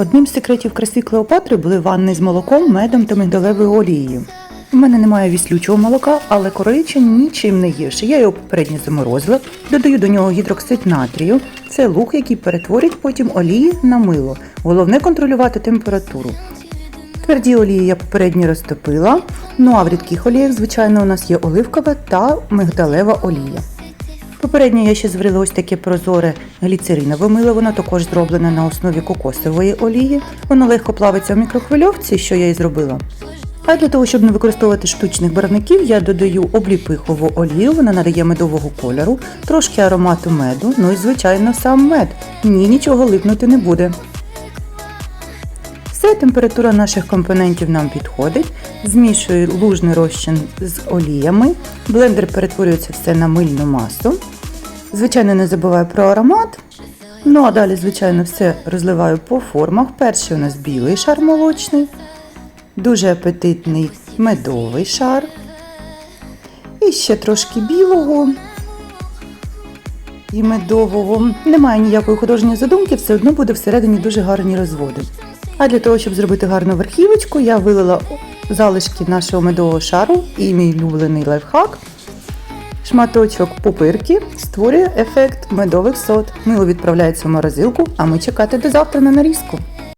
Одним з секретів краси Клеопатри були ванни з молоком, медом та мигдалевою олією. У мене немає віслючого молока, але корича нічим не гірше. Я його попередньо заморозила, додаю до нього гідроксид натрію. Це лук, який перетворить потім олії на мило. Головне контролювати температуру. Тверді олії я попередньо розтопила. Ну а в рідких оліях, звичайно, у нас є оливкова та мигдалева олія. Попередньо я ще зварила ось таке прозоре гліцеринове мило, воно також зроблене на основі кокосової олії. Воно легко плавиться в мікрохвильовці, що я і зробила. А для того, щоб не використовувати штучних барвників, я додаю обліпихову олію, вона надає медового кольору, трошки аромату меду, ну і звичайно сам мед. Ні, нічого липнути не буде. Все, температура наших компонентів нам підходить. Змішую лужний розчин з оліями. Блендер перетворюється все на мильну масу. Звичайно, не забуваю про аромат. Ну а далі, звичайно, все розливаю по формах. Перший у нас білий шар молочний, дуже апетитний медовий шар. І ще трошки білого і медового. Немає ніякої художньої задумки, все одно буде всередині дуже гарні розводи. А для того, щоб зробити гарну верхівочку, я вилила залишки нашого медового шару і мій улюблений лайфхак. Шматочок пупирки створює ефект медових сот. Мило відправляється в морозилку, а ми чекати до завтра на нарізку.